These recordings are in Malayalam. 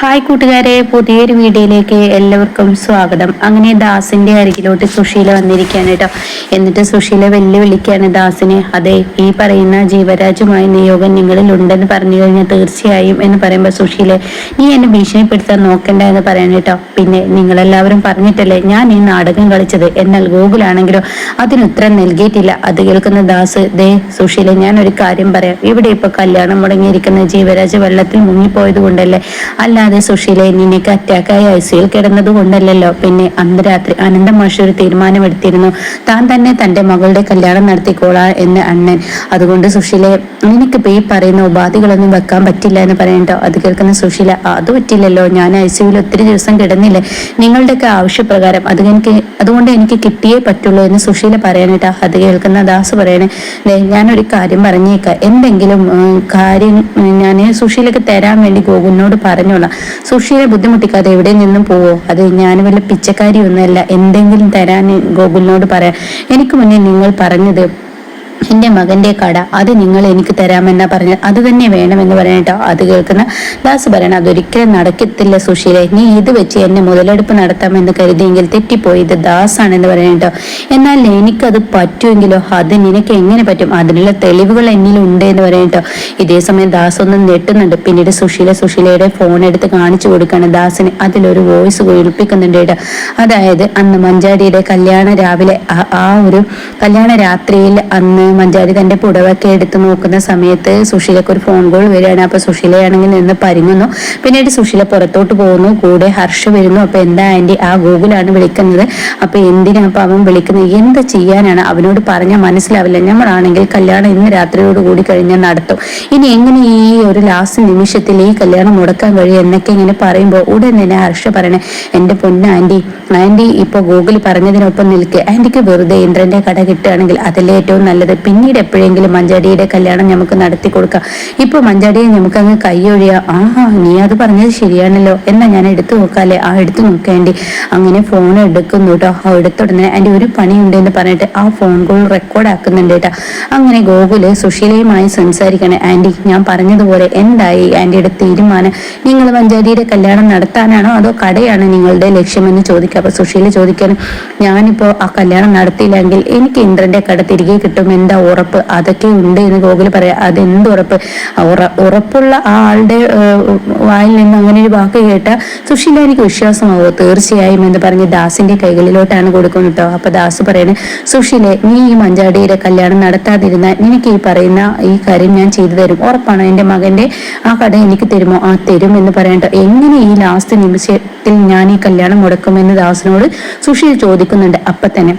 ഹായ് കൂട്ടുകാരെ പുതിയൊരു വീഡിയോയിലേക്ക് എല്ലാവർക്കും സ്വാഗതം. അങ്ങനെ ദാസിന്റെ അരികിലോട്ട് സുശീല വന്നിരിക്കുകയാണ് കേട്ടോ. എന്നിട്ട് സുശീല വെല്ലുവിളിക്കുകയാണ് ദാസിനെ അതെ ഈ പറയുന്ന ജീവരാജുമായി നിയോഗം നിങ്ങളിൽ ഉണ്ടെന്ന് പറഞ്ഞു കഴിഞ്ഞാൽ തീർച്ചയായും എന്ന് പറയുമ്പോൾ സുശീല നീ എന്നെ ഭീഷണിപ്പെടുത്താൻ നോക്കണ്ട എന്ന് പറയാൻ കേട്ടോ. പിന്നെ നിങ്ങളെല്ലാവരും പറഞ്ഞിട്ടല്ലേ ഞാൻ ഈ നാടകം കളിച്ചത്. എന്നാൽ ഗൂഗിളാണെങ്കിലോ അതിന് ഉത്തരം നൽകിയിട്ടില്ല. അത് കേൾക്കുന്ന ദാസ് ദേ സുശീല ഞാൻ ഒരു കാര്യം പറയാം. ഇവിടെ ഇപ്പോൾ കല്യാണം മുടങ്ങിയിരിക്കുന്ന ജീവരാജ് വെള്ളത്തിൽ മുങ്ങിപ്പോയത് കൊണ്ടല്ലേ അല്ലാതെ സുശീല നിനക്ക് അറ്റാക്കായി ഐ സിയിൽ കിടന്നത് കൊണ്ടല്ലല്ലോ. പിന്നെ അന്ന് രാത്രി അനന്ത മാഷി ഒരു തീരുമാനമെടുത്തിരുന്നു. താൻ തന്നെ തന്റെ മകളുടെ കല്യാണം നടത്തിക്കോളാ എന്ന് അണ്ണൻ. അതുകൊണ്ട് സുശീലെ നിനക്കിപ്പോ ഈ പറയുന്ന ഉപാധികളൊന്നും വെക്കാൻ പറ്റില്ല എന്ന് പറയണ്ടോ? അത് കേൾക്കുന്ന സുശീല അത് പറ്റില്ലല്ലോ. ഞാൻ ഐ സിയിൽ ഒത്തിരി ദിവസം കിടന്നില്ലേ. നിങ്ങളുടെയൊക്കെ ആവശ്യപ്രകാരം അത് എനിക്ക് അതുകൊണ്ട് എനിക്ക് കിട്ടിയേ പറ്റുള്ളൂ എന്ന് സുശീല പറയാനേട്ടാ അത് കേൾക്കുന്ന ദാസ് പറയണേ ഞാനൊരു കാര്യം പറഞ്ഞേക്കാം. എന്തെങ്കിലും കാര്യം ഞാൻ സുശീലക്ക് തരാൻ വേണ്ടി ഗോകുലിനോട് പറഞ്ഞോളാം. സുശീലെ ബുദ്ധിമുട്ടിക്കാതെ എവിടെ നിന്നും പോവോ? അത് ഞാൻ വല്ല പിച്ചക്കാരി ഒന്നുമല്ല എന്തെങ്കിലും തരാൻ ഗോകുലിനോട് പറയാം. എനിക്ക് മുന്നേ നിങ്ങൾ പറഞ്ഞത് എന്റെ മകന്റെ കട അത് നിങ്ങൾ എനിക്ക് തരാമെന്നാ പറഞ്ഞത്. അത് തന്നെ വേണമെന്ന് പറഞ്ഞിട്ടോ അത് കേൾക്കുന്ന. ദാസ് പറയണം അതൊരിക്കലും നടക്കത്തില്ല സുശീലെ. നീ ഇത് വെച്ച് എന്നെ മുതലെടുപ്പ് നടത്താമെന്ന് കരുതിയെങ്കിൽ തെറ്റിപ്പോയത് ദാസാണെന്ന് പറയട്ടോ എന്നാൽ എനിക്കത് പറ്റുമെങ്കിലോ? അത് നിനക്ക് എങ്ങനെ പറ്റും? അതിനുള്ള തെളിവുകൾ എന്നിലുണ്ട് എന്ന് പറയട്ടോ ഇതേ സമയം ദാസ് ഒന്ന് ഞെട്ടുന്നുണ്ട്. പിന്നീട് സുശീല സുശീലയുടെ ഫോൺ എടുത്ത് കാണിച്ചു കൊടുക്കാണ് ദാസിന്. അതിലൊരു വോയിസ് കേൾപ്പിക്കുന്നുണ്ട് കേട്ടോ. അതായത് അന്ന് മഞ്ചാടിയുടെ കല്യാണ രാവിലെ ആ ഒരു കല്യാണ രാത്രിയിൽ അന്ന് മഞ്ചാടി തന്റെ പുടവൊക്കെ എടുത്ത് നോക്കുന്ന സമയത്ത് സുശീലക്ക് ഒരു ഫോൺ കോൾ വരികയാണ്. അപ്പൊ സുശീലയാണെങ്കിൽ നിന്ന് പരിങ്ങുന്നു. പിന്നീട് സുശീല പുറത്തോട്ട് പോകുന്നു. കൂടെ ഹർഷ വരുന്നു. അപ്പൊ എന്താ ആന്റി? ആ ഗൂഗിളാണ് വിളിക്കുന്നത്. അപ്പൊ എന്തിനാ അപ്പൊ അവൻ വിളിക്കുന്നത്? എന്ത് ചെയ്യാനാണ്? അവനോട് പറഞ്ഞാൽ മനസ്സിലാവില്ല. നമ്മളാണെങ്കിൽ കല്യാണം ഇന്ന് രാത്രിയോട് കൂടി കഴിഞ്ഞാൽ നടത്തും. ഇനി എങ്ങനെ ഈ ഒരു ലാസ്റ്റ് നിമിഷത്തിൽ ഈ കല്യാണം മുടക്കാൻ കഴിയും എന്നൊക്കെ ഇങ്ങനെ പറയുമ്പോൾ ഉടൻ തന്നെ ഹർഷ പറയണേ എന്റെ പൊന്ന ആന്റി. ആന്റി ഇപ്പൊ ഗൂഗിൾ പറഞ്ഞതിനൊപ്പം നിൽക്കുക ആന്റിക്ക് വെറുതെ ഇന്ദ്രന്റെ കട കിട്ടുകയാണെങ്കിൽ അതല്ലേ ഏറ്റവും നല്ലത്? പിന്നീട് എപ്പോഴെങ്കിലും മഞ്ചാടിയുടെ കല്യാണം നമുക്ക് നടത്തി കൊടുക്കാം. ഇപ്പൊ മഞ്ചാടിയെ നമുക്ക് അങ്ങ് കൈയൊഴിയാ. ആഹാ നീ അത് പറഞ്ഞത് ശരിയാണല്ലോ. എന്നാ ഞാൻ എടുത്തു നോക്കാല്ലേ? ആ എടുത്തു നോക്കേണ്ടി. അങ്ങനെ ഫോൺ എടുക്കുന്നു കേട്ടോ ആ എടുത്തുടനെ ആന്റി ഒരു പണിയുണ്ട് എന്ന് പറഞ്ഞിട്ട് ആ ഫോൺ കോൾ റെക്കോർഡ് ആക്കുന്നുണ്ട് കേട്ടോ അങ്ങനെ ഗോകുൽ സുശീലയുമായി സംസാരിക്കണേ. ആന്റി ഞാൻ പറഞ്ഞതുപോലെ എന്തായി ആന്റിയുടെ തീരുമാനം? നിങ്ങൾ മഞ്ചാടിയുടെ കല്യാണം നടത്താനാണോ അതോ കടയാണ് നിങ്ങളുടെ ലക്ഷ്യമെന്ന് ചോദിക്കുക? അപ്പൊ സുശീല ചോദിക്കാനും ഞാനിപ്പോ ആ കല്യാണം നടത്തിയില്ലെങ്കിൽ എനിക്ക് ഇന്ദ്രന്റെ കട തിരികെ കിട്ടും എന്താ ഉറപ്പ്? അതൊക്കെ ഉണ്ട് എന്ന് ഗോകുൽ പറയാം. അതെന്ത് ഉറപ്പ്? ഉറപ്പുള്ള ആ ആളുടെ വായിൽ നിന്ന് അങ്ങനെ ഒരു വാക്ക് കേട്ട സുശീല എനിക്ക് വിശ്വാസമാവോ. തീർച്ചയായും എന്ന് പറഞ്ഞ് ദാസിന്റെ കൈകളിലോട്ടാണ് കൊടുക്കുന്നത് കേട്ടോ അപ്പൊ ദാസ് പറയുന്നത് സുശീലെ നീ ഈ മഞ്ചാടിയുടെ കല്യാണം നടത്താതിരുന്നാൽ എനിക്ക് ഈ പറയുന്ന ഈ കാര്യം ഞാൻ ചെയ്തു തരും. ഉറപ്പാണോ എന്റെ മകന്റെ? ആ കട എനിക്ക് തരുമോ? ആ തരും എന്ന് പറയണ്ട എങ്ങനെ ഈ ലാസ്റ്റ് നിമിഷത്തിൽ ഞാൻ ഈ കല്യാണം മുടക്കുമെന്ന് ദാസിനോട് സുശീൽ ചോദിക്കുന്നുണ്ട്. അപ്പൊ തന്നെ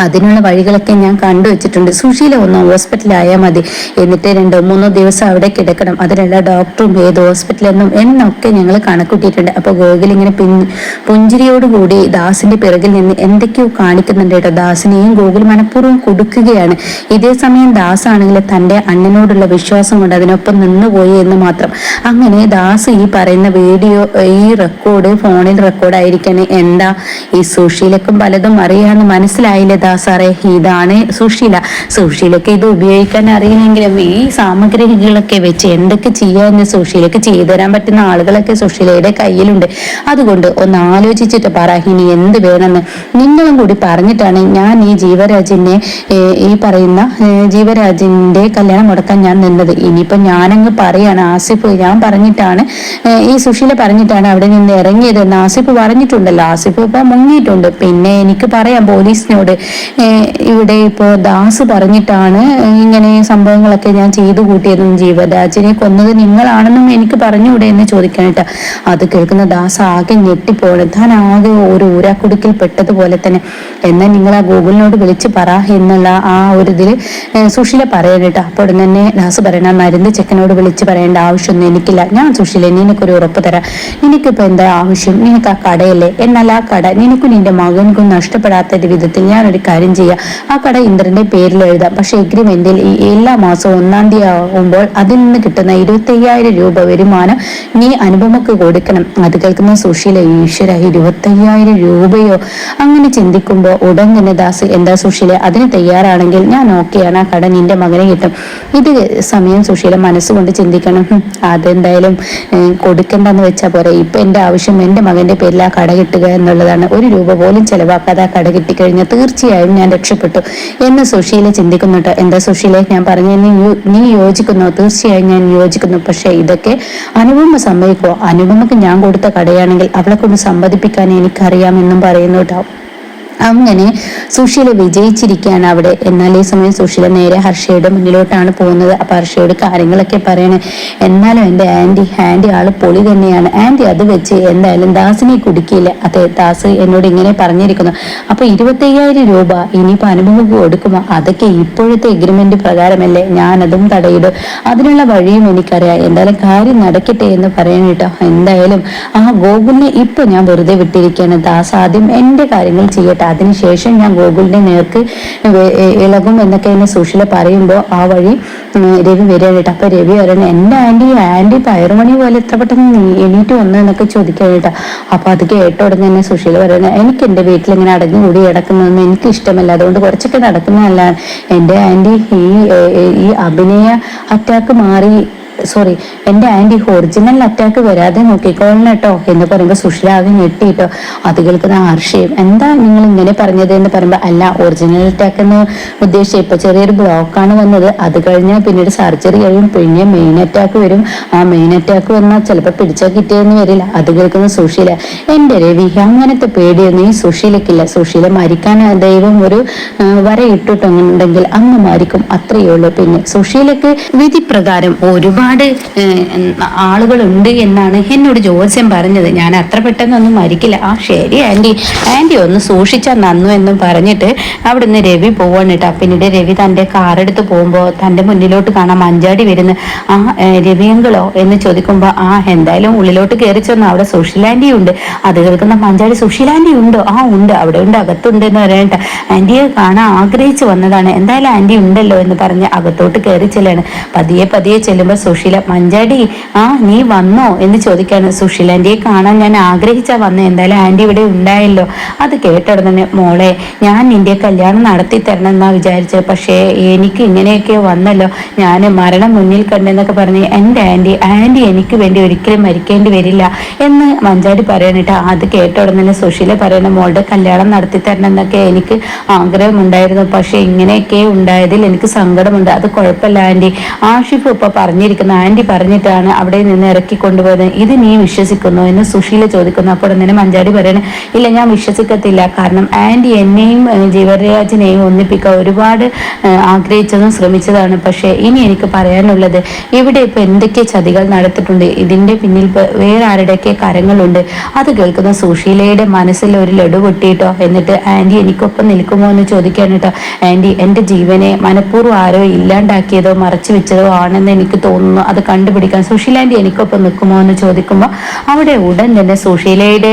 അതിനുള്ള വഴികളൊക്കെ ഞാൻ കണ്ടുവച്ചിട്ടുണ്ട്. സുശീല ഒന്ന് ഹോസ്പിറ്റലായാൽ മതി. എന്നിട്ട് രണ്ടോ മൂന്നോ ദിവസം അവിടെ കിടക്കണം. അതിനുള്ള ഡോക്ടറും ഏത് ഹോസ്പിറ്റലെന്നും എന്നൊക്കെ ഞങ്ങൾ കണക്കൂട്ടിയിട്ടുണ്ട്. അപ്പോൾ ഗോകുൽ ഇങ്ങനെ പിൻ പുഞ്ചിരിയോടുകൂടി ദാസിന്റെ പിറകിൽ നിന്ന് എന്തൊക്കെയോ കാണിക്കുന്നുണ്ട് കേട്ടോ. ദാസിനെയും ഗോകുൽ മനഃപൂർവം കൊടുക്കുകയാണ്. ഇതേ സമയം ദാസ് ആണെങ്കിൽ തന്റെ അണ്ണനോടുള്ള വിശ്വാസം കൊണ്ട് അതിനൊപ്പം നിന്നുപോയി എന്ന് മാത്രം. അങ്ങനെ ദാസ് ഈ പറയുന്ന വീഡിയോ ഈ റെക്കോർഡ് ഫോണിൽ റെക്കോർഡ് ആയിരിക്കണേ എന്താ? ഈ സുശീലക്കും പലതും അറിയാമെന്ന് മനസ്സിലായില്ലേ ദാസാറെ ഇതാണ് സുശീല. സുശീലക്ക് ഇത് ഉപയോഗിക്കാൻ അറിയില്ലെങ്കിലും ഈ സാമഗ്രികളൊക്കെ വെച്ച് എന്തൊക്കെ ചെയ്യാന്ന് സുശീലക്ക് ചെയ്തു തരാൻ പറ്റുന്ന ആളുകളൊക്കെ സുശീലയുടെ കയ്യിലുണ്ട്. അതുകൊണ്ട് ഒന്ന് ആലോചിച്ചിട്ട് പറ ഇനി എന്ത് വേണമെന്ന്. നിങ്ങളും കൂടി പറഞ്ഞിട്ടാണ് ഞാൻ ഈ ജീവരാജിനെ ഈ പറയുന്ന ജീവരാജിന്റെ കല്യാണം മുടക്കാൻ ഞാൻ നിന്നത്. ഇനിയിപ്പോ ഞാനങ്ങ് പറയാണ് ആസിഫ് ഞാൻ പറഞ്ഞിട്ടാണ് ഈ സുശീല പറഞ്ഞിട്ടാണ് അവിടെ നിന്ന് ഇറങ്ങിയതെന്ന് ആസിഫ് പറഞ്ഞിട്ടുണ്ടല്ലോ. ആസിഫ് ഇപ്പൊ മുങ്ങിയിട്ടുണ്ട്. പിന്നെ എനിക്ക് പറയാം പോലീസിനോട് ഇവിടെ ഇപ്പോൾ ദാസ് പറഞ്ഞിട്ടാണ് ഇങ്ങനെ സംഭവങ്ങളൊക്കെ ഞാൻ ചെയ്തു കൂട്ടിയതും ജീവരാജിനെ കൊന്നത് നിങ്ങളാണെന്നും എനിക്ക് പറഞ്ഞുകൂടെ എന്ന് ചോദിക്കാനിട്ട് അത് കേൾക്കുന്ന ദാസ് ആകെ ഞെട്ടിപ്പോണ് താൻ ആകെ ഒരു ഊരാക്കുടുക്കിൽ പെട്ടതുപോലെ തന്നെ. എന്നാൽ നിങ്ങൾ ആ ഗൂഗിളിനോട് വിളിച്ച് പറ എന്നുള്ള ആ ഒരു ഇതിൽ സുശീല പറയാനിട്ട് അപ്പോൾ തന്നെ ദാസ് പറയണ മരുന്ന് ചെക്കനോട് വിളിച്ച് പറയേണ്ട ആവശ്യമൊന്നും എനിക്കില്ല. ഞാൻ സുശീല നിനക്കൊരു ഉറപ്പ് തരാം. നിനക്കിപ്പോൾ എന്താ ആവശ്യം? നിനക്ക് ആ കടയല്ലേ? എന്നാൽ ആ കട നിനക്കും നിന്റെ മകൻക്കും നഷ്ടപ്പെടാത്ത വിധത്തിൽ ഞാനൊരു കാര്യം ചെയ്യുക ആ കട ഇന്ദ്രന്റെ പേരിൽ എഴുതാം. പക്ഷെ എഗ്രിമെന്റിൽ ഈ എല്ലാ മാസവും ഒന്നാം തീയതി ആകുമ്പോൾ അതിൽ നിന്ന് കിട്ടുന്ന ഇരുപത്തി അയ്യായിരം രൂപ വരുമാനം നീ അനുപമക്ക് കൊടുക്കണം. അത് കേൾക്കുന്ന സുശീല ഈശ്വര ഇരുപത്തി അയ്യായിരം രൂപയോ? അങ്ങനെ ചിന്തിക്കുമ്പോൾ ഉടൻ തന്നെ ദാസ് എന്താ സുശീല അതിന് തയ്യാറാണെങ്കിൽ ഞാൻ ഓക്കെയാണ് ആ കട നിന്റെ മകനെ കിട്ടും. ഇത് സമയം സുശീല മനസ്സുകൊണ്ട് ചിന്തിക്കണം. അതെന്തായാലും കൊടുക്കണ്ടെന്ന് വെച്ചാൽ പോരെ. ഇപ്പൊ എന്റെ ആവശ്യം എന്റെ മകന്റെ പേരിൽ ആ കട കിട്ടുക എന്നുള്ളതാണ്. ഒരു രൂപ പോലും ചെലവാക്കാതെ ആ കട കിട്ടിക്കഴിഞ്ഞാൽ തീർച്ചയായും ഞാൻ രക്ഷപ്പെട്ടു. എന്ന് സുശീല ചിന്തിക്കുന്നു എന്താ സുശീലെ ഞാൻ പറഞ്ഞു നീ യോജിക്കുന്നു? തീർച്ചയായും ഞാൻ യോജിക്കുന്നു. പക്ഷേ ഇതൊക്കെ അനുപമ സമ്മതിക്കോ അനുപമക്ക് ഞാൻ കൊടുത്ത കടയാണെങ്കിൽ അവളെ കൊണ്ട് സമ്മതിപ്പിക്കാൻ എനിക്കറിയാമെന്നും പറയുന്നു അങ്ങനെ സുശീല വിജയിച്ചിരിക്കുകയാണ് അവിടെ. എന്നാൽ ഈ സമയം സുശീല നേരെ ഹർഷയുടെ മുന്നിലോട്ടാണ് പോകുന്നത്. അപ്പൊ ഹർഷയോട് കാര്യങ്ങളൊക്കെ പറയണേ. എന്നാലും എന്റെ ആന്റി ആന്റി ആൾ പൊളി തന്നെയാണ്. ആന്റി അത് വെച്ച് എന്തായാലും ദാസിനെ കുടിക്കില്ല അതെ ദാസ് എന്നോട് ഇങ്ങനെ പറഞ്ഞിരിക്കുന്നു. അപ്പൊ ഇരുപത്തയ്യായിരം രൂപ ഇനിയിപ്പോ അനുഭവം കൊടുക്കുമോ? അതൊക്കെ ഇപ്പോഴത്തെ എഗ്രിമെന്റ് പ്രകാരമല്ലേ? ഞാനതും തടയിടും. അതിനുള്ള വഴിയും എനിക്കറിയാം. എന്തായാലും കാര്യം നടക്കട്ടെ എന്ന് പറയണം കേട്ടോ. എന്തായാലും ആ ഗോകുലിനെ ഇപ്പൊ ഞാൻ വെറുതെ വിട്ടിരിക്കുകയാണ്. ദാസ് ആദ്യം എന്റെ കാര്യങ്ങൾ ചെയ്യട്ടെ. അതിനുശേഷം ഞാൻ ഗോകുലിന്റെ നേർക്ക് ഇളകും എന്നൊക്കെ എന്നെ സുശീല പറയുമ്പോൾ ആ വഴി രവി വരികയായിട്ട്. അപ്പൊ രവി പറയണേ എന്റെ ആന്റി ആന്റി പയറുമണി പോലെ എത്ര പെട്ടെന്ന് എണീറ്റ് വന്നു എന്നൊക്കെ ചോദിക്കാൻ കേട്ടോ. അപ്പൊ അത് കേട്ട ഉടനെ തന്നെ സുശീല പറയുന്നത് എനിക്ക് എന്റെ വീട്ടിൽ ഇങ്ങനെ അടഞ്ഞുകൂടി കിടക്കുന്നതൊന്നും എനിക്ക് ഇഷ്ടമല്ല. അതുകൊണ്ട് കുറച്ചൊക്കെ നടക്കുന്നതല്ല എന്റെ ആന്റി ഈ ഈ അഭിനയ അറ്റാക്ക് മാറി സോറി എന്റെ ആന്റി ഒറിജിനൽ അറ്റാക്ക് വരാതെ നോക്കിക്കോളണം കേട്ടോ എന്ന് പറയുമ്പോൾ സുഷില ആകെ ഞെട്ടിട്ടോ. അത് കേൾക്കുന്ന ആർഷയും എന്താ നിങ്ങൾ ഇങ്ങനെ പറഞ്ഞത് എന്ന് പറയുമ്പോൾ അല്ല ഒറിജിനൽ അറ്റാക്ക് എന്ന് ഉദ്ദേശിച്ച ഇപ്പൊ ചെറിയൊരു ബ്ലോക്കാണ് വന്നത്. അത് കഴിഞ്ഞാൽ പിന്നീട് സർജറി കഴിയും പിന്നെ മെയിൻ അറ്റാക്ക് വരും. ആ മെയിൻ അറ്റാക്ക് വന്നാൽ ചിലപ്പോൾ പിടിച്ചാൽ കിട്ടിയെന്ന് വരില്ല. അത് കേൾക്കുന്ന സുശീല എന്റെ രവി അങ്ങനത്തെ പേടിയൊന്നും ഈ സുശീലക്കില്ല സുശീല മരിക്കാൻ ദൈവം ഒരു ആ, വര ഇട്ടിട്ടുണ്ടെങ്കിൽ അന്ന് മരിക്കും. അത്രയേ ഉള്ളൂ. പിന്നെ സുഷീലക്ക് വിധി പ്രകാരം ഒരുപാട് ഏഹ്, ആളുകളുണ്ട് എന്നാണ് എന്നോട് ജോത്സ്യം പറഞ്ഞത്. ഞാൻ അത്ര പെട്ടെന്നൊന്നും മരിക്കില്ല. ആ ശരി ആന്റി ആന്റി ഒന്ന് സൂക്ഷിച്ചാൽ നന്നു എന്നും പറഞ്ഞിട്ട് അവിടുന്ന് രവി പോവാണ് കേട്ടോ. പിന്നീട് രവി തന്റെ കാറെടുത്ത് പോകുമ്പോൾ തന്റെ മുന്നിലോട്ട് കാണാം മഞ്ചാടി വരുന്ന. ആ രവിയെങ്കിലോ എന്ന് ചോദിക്കുമ്പോൾ ആ എന്തായാലും ഉള്ളിലോട്ട് കയറി ചെന്ന് അവിടെ സുശീലാന്റി ഉണ്ട്. അത് കേൾക്കുന്ന മഞ്ചാടി സുശീലാന്റി ഉണ്ടോ? ആ ഉണ്ട്. അവിടെ ഉണ്ട്. അകത്തുണ്ട് എന്ന് പറയണ്ട ആന്റിയെ കാണാൻ ആഗ്രഹിച്ചു വന്നതാണ്. എന്തായാലും ആന്റി ഉണ്ടല്ലോ എന്ന് പറഞ്ഞ് അകത്തോട്ട് കയറി ചെല്ലാണ്. പതിയെ പതിയെ ചെല്ലുമ്പോൾ സുശീല മഞ്ചാടി ആ നീ വന്നോ? എന്ന് ചോദിക്കാണ്. സുശീല ആന്റിയെ കാണാൻ ഞാൻ ആഗ്രഹിച്ചാ വന്നേ. എന്തായാലും ആന്റി ഇവിടെ ഉണ്ടായല്ലോ. അത് കേട്ടുടനെ മോളെ ഞാൻ നിന്റെ കല്യാണം നടത്തി തരണം എന്നാ വിചാരിച്ചത് പക്ഷേ എനിക്ക് ഇങ്ങനെയൊക്കെ വന്നല്ലോ. ഞാൻ മരണം മുന്നിൽ കണ്ടെന്നൊക്കെ പറഞ്ഞ് എന്റെ ആന്റി ആന്റി എനിക്ക് വേണ്ടി ഒരിക്കലും മരിക്കേണ്ടി വരില്ല. എന്ന് മഞ്ചാടി പറയണിട്ട് അത് കേട്ട ഉടനെ തന്നെ സുശീല പറയണ മോളുടെ കല്യാണം നടത്തി തരണം എന്നൊക്കെ എനിക്ക് ആഗ്രഹമുണ്ടായിരുന്നു. പക്ഷേ ഇങ്ങനെയൊക്കെ ഉണ്ടായതിൽ എനിക്ക് സങ്കടമുണ്ട്. അത് കുഴപ്പമില്ല ആന്റി. ആഷിഫ് ഇപ്പൊ പറഞ്ഞിരിക്കുന്ന ആന്റി പറഞ്ഞിട്ടാണ് അവിടെ നിന്ന് ഇറക്കി കൊണ്ടുപോയത്. ഇത് നീ വിശ്വസിക്കുന്നു എന്ന് സുശീല ചോദിക്കുന്നു. അപ്പോൾ അങ്ങനെ മഞ്ചാടി പറയണ ഇല്ല ഞാൻ വിശ്വസിക്കത്തില്ല. കാരണം ആന്റി എന്നെയും ജീവരാജിനെയും ഒന്നിപ്പിക്കാൻ ഒരുപാട് ആഗ്രഹിച്ചതും ശ്രമിച്ചതാണ്. പക്ഷേ ഇനി എനിക്ക് പറയാനുള്ളത് ഇവിടെ ഇപ്പൊ എന്തൊക്കെ ചതികൾ നടത്തിയിട്ടുണ്ട്? ഇതിന്റെ പിന്നിൽ വേറെ ആരുടെയൊക്കെ കരങ്ങളുണ്ട്? അത് കേൾക്കുന്ന സുശീലയുടെ മനസ്സിൽ ഒരു ലഡു പൊട്ടിയിട്ടോ? എന്നിട്ട് ആന്റി എനിക്കൊപ്പം നിൽക്കുമോ? എന്ന് ചോദിക്കാൻ കേട്ടോ. ആന്റി എന്റെ ജീവനെ മനഃപൂർവം ആരോ ഇല്ലാണ്ടാക്കിയതോ മറച്ചു വെച്ചതോ ആണെന്ന് എനിക്ക് തോന്നുന്നു. അത് കണ്ടുപിടിക്കാൻ സുശീല എനിക്കൊപ്പം നിൽക്കുമോ എന്ന് ചോദിക്കുമ്പോൾ അവിടെ ഉടൻ തന്നെ സുശീലയുടെ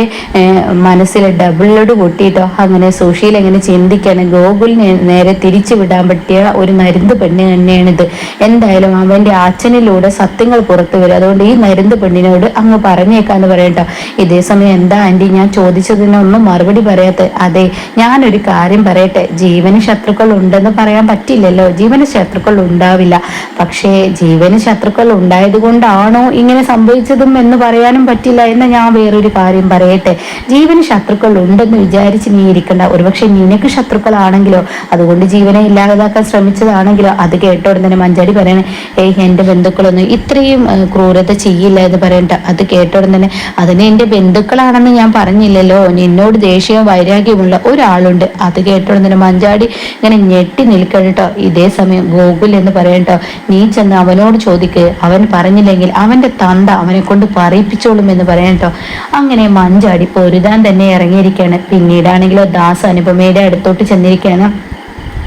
മനസ്സിൽ ഡബിളോട് പൊട്ടിയിട്ടോ? അങ്ങനെ സുശീല എങ്ങനെ ചിന്തിക്കാണ്. ഗോകുലിനെ നേരെ തിരിച്ചു വിടാൻ പറ്റിയ ഒരു നരുന്ത് പെണ്ണ് തന്നെയാണിത്. എന്തായാലും അവന്റെ അച്ഛനിലൂടെ സത്യങ്ങൾ പുറത്തു വരും. അതുകൊണ്ട് ഈ നരുന്ത് പെണ്ണിനോട് അങ്ങ് പറഞ്ഞേക്കാന്ന് പറയട്ടോ. ഇതേ സമയം എന്താ ആന്റി ഞാൻ ചോദിച്ചതിനൊന്നും മറുപടി പറയാത്ത അതെ ഞാനൊരു കാര്യം പറയട്ടെ. ജീവന് ശത്രുക്കൾ ഉണ്ടെന്ന് പറയാൻ പറ്റില്ലല്ലോ ജീവന് ശത്രുക്കൾ ഉണ്ടാവില്ല. പക്ഷേ ജീവന് ശത്രുക്കൾ ഉണ്ടായത് കൊണ്ടാണോ ഇങ്ങനെ സംഭവിച്ചതും എന്ന് പറയാനും പറ്റില്ല എന്ന് ഞാൻ വേറൊരു കാര്യം പറയട്ടെ. ജീവന് ശത്രുക്കൾ ഉണ്ടെന്ന് വിചാരിച്ച് നീ ഇരിക്കണ്ട. ഒരുപക്ഷെ നിനക്ക് ശത്രുക്കളാണെങ്കിലോ അതുകൊണ്ട് ജീവനെ ഇല്ലാതാക്കാൻ ശ്രമിച്ചതാണെങ്കിലോ അത് കേട്ടോടെ തന്നെ മഞ്ചാടി പറയണേ ഏയ് എന്റെ ബന്ധുക്കളൊന്നും ഇത്രയും ക്രൂരത ചെയ്യില്ല എന്ന് പറയണ്ട. അത് കേട്ടോടെ തന്നെ അതിന് എന്റെ ബന്ധുക്കളാണെന്ന് ഞാൻ പറഞ്ഞില്ലല്ലോ. നിന്നോട് ദേഷ്യവും വൈരാഗ്യമുള്ള ഒരാളുണ്ട്. അത് കേട്ടോടെ തന്നെ മഞ്ചാടി ഇങ്ങനെ ഞെട്ടി കേട്ടോ ഇതേ സമയം ഗോകുൽ എന്ന് പറയട്ടോ നീ ചെന്ന് അവനോട് ചോദിക്ക് അവൻ പറഞ്ഞില്ലെങ്കിൽ അവന്റെ തന്ത അവനെ കൊണ്ട് പറയിപ്പിച്ചോളും എന്ന് പറയട്ടോ അങ്ങനെ മഞ്ചാടി പൊരുതാൻ തന്നെ ഇറങ്ങിയിരിക്കുകയാണ്. പിന്നീടാണെങ്കിലോ ദാസ് അനുപമയുടെ അടുത്തോട്ട് ചെന്നിരിക്കുകയാണ്.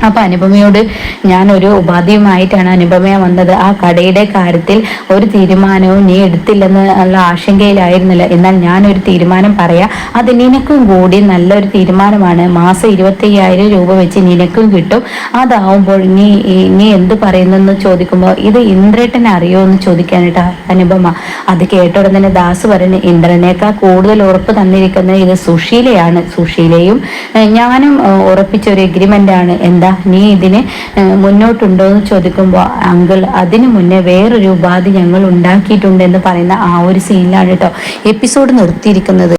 അപ്പൊ അനുപമയോട് ഞാൻ ഒരു ഉപാധിയുമായിട്ടാണ് അനുപമയ വന്നത്. ആ കടയുടെ കാര്യത്തിൽ ഒരു തീരുമാനവും നീ എടുത്തില്ലെന്ന് ഉള്ള ആശങ്കയിലായിരുന്നില്ല. എന്നാൽ ഞാൻ ഒരു തീരുമാനം പറയാം. അത് നിനക്കും കൂടി നല്ലൊരു തീരുമാനമാണ്. മാസം ഇരുപത്തയ്യായിരം രൂപ വെച്ച് നിനക്കും കിട്ടും. അതാവുമ്പോൾ നീ നീ എന്ത് പറയുന്നെന്ന് ചോദിക്കുമ്പോൾ ഇത് ഇന്ദ്രേട്ടനെ അറിയോ എന്ന് ചോദിക്കാനായിട്ട് അനുപമ. അത് കേട്ട തന്നെ ദാസ് പറഞ്ഞു ഇന്ദ്രനേക്കാൾ കൂടുതൽ ഉറപ്പ് തന്നിരിക്കുന്നത് ഇത് സുശീലയാണ്. സുശീലയും ഞാനും ഉറപ്പിച്ച ഒരു എഗ്രിമെന്റ് ആണ്. എന്താ നീ ഇതിന് മുന്നോട്ടുണ്ടോ എന്ന് ചോദിക്കുമ്പോൾ അങ്കിൾ അതിനു മുന്നേ വേറൊരു ഉപാധി ഞങ്ങൾ ഉണ്ടാക്കിയിട്ടുണ്ട് എന്ന് പറയുന്ന ആ ഒരു സീനിലാണ് കേട്ടോ എപ്പിസോഡ് നിർത്തിയിരിക്കുന്നത്.